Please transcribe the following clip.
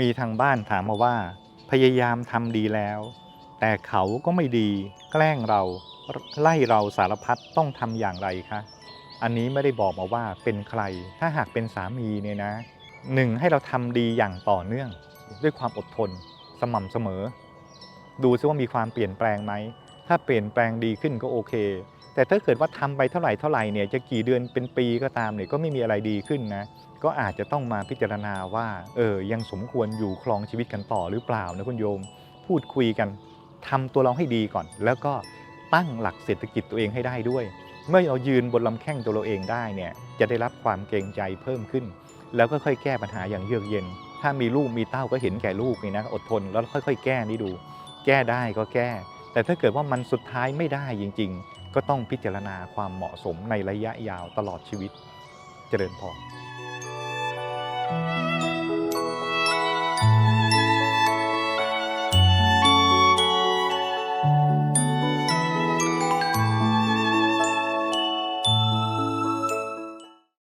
มีทางบ้านถามมาว่า พยายามทำดีแล้ว แต่เขาก็ไม่ดี แกล้งเราไล่เราสารพัดต้องทำอย่างไรคะอันนี้ไม่ได้บอกมาว่าเป็นใคร ถ้าหากเป็นสามีเนี่ยนะหนึ่งให้เราทำดีอย่างต่อเนื่อง ด้วยความอดทน สม่ำเสมอ ดูซิว่ามีความเปลี่ยนแปลงไหม ถ้าเปลี่ยนแปลงดีขึ้นก็โอเค แต่ถ้าเกิดว่าทำไปเท่าไหร่เท่าไหร่เนี่ยจะกี่เดือนเป็นปีก็ตามเนี่ยก็ไม่มีอะไรดีขึ้นนะก็อาจจะต้องมาพิจารณาว่าเออยังสมควรอยู่ครองชีวิตกันต่อหรือเปล่านะคุณโยม พูดคุยกันทำตัวเราให้ดีก่อน แล้วก็ตั้งหลักเศรษฐกิจตัวเองให้ได้ด้วย เมื่อเรายืนบนลำแข้งตัวเราเองได้เนี่ยจะได้รับความเกรงใจเพิ่มขึ้น แล้วก็ค่อยแก้ปัญหาอย่างเยือกเย็น ถ้ามีลูกมีเต้าก็เห็นแก่ลูกนี่นะอดทนแล้วค่อย ๆ แก้นี่ดู แก้ได้ก็แก้ แต่ถ้าเกิดว่ามันสุดท้ายไม่ได้จริง ๆ ก็ต้องพิจารณาความเหมาะสมในระยะยาวตลอดชีวิต เจริญพร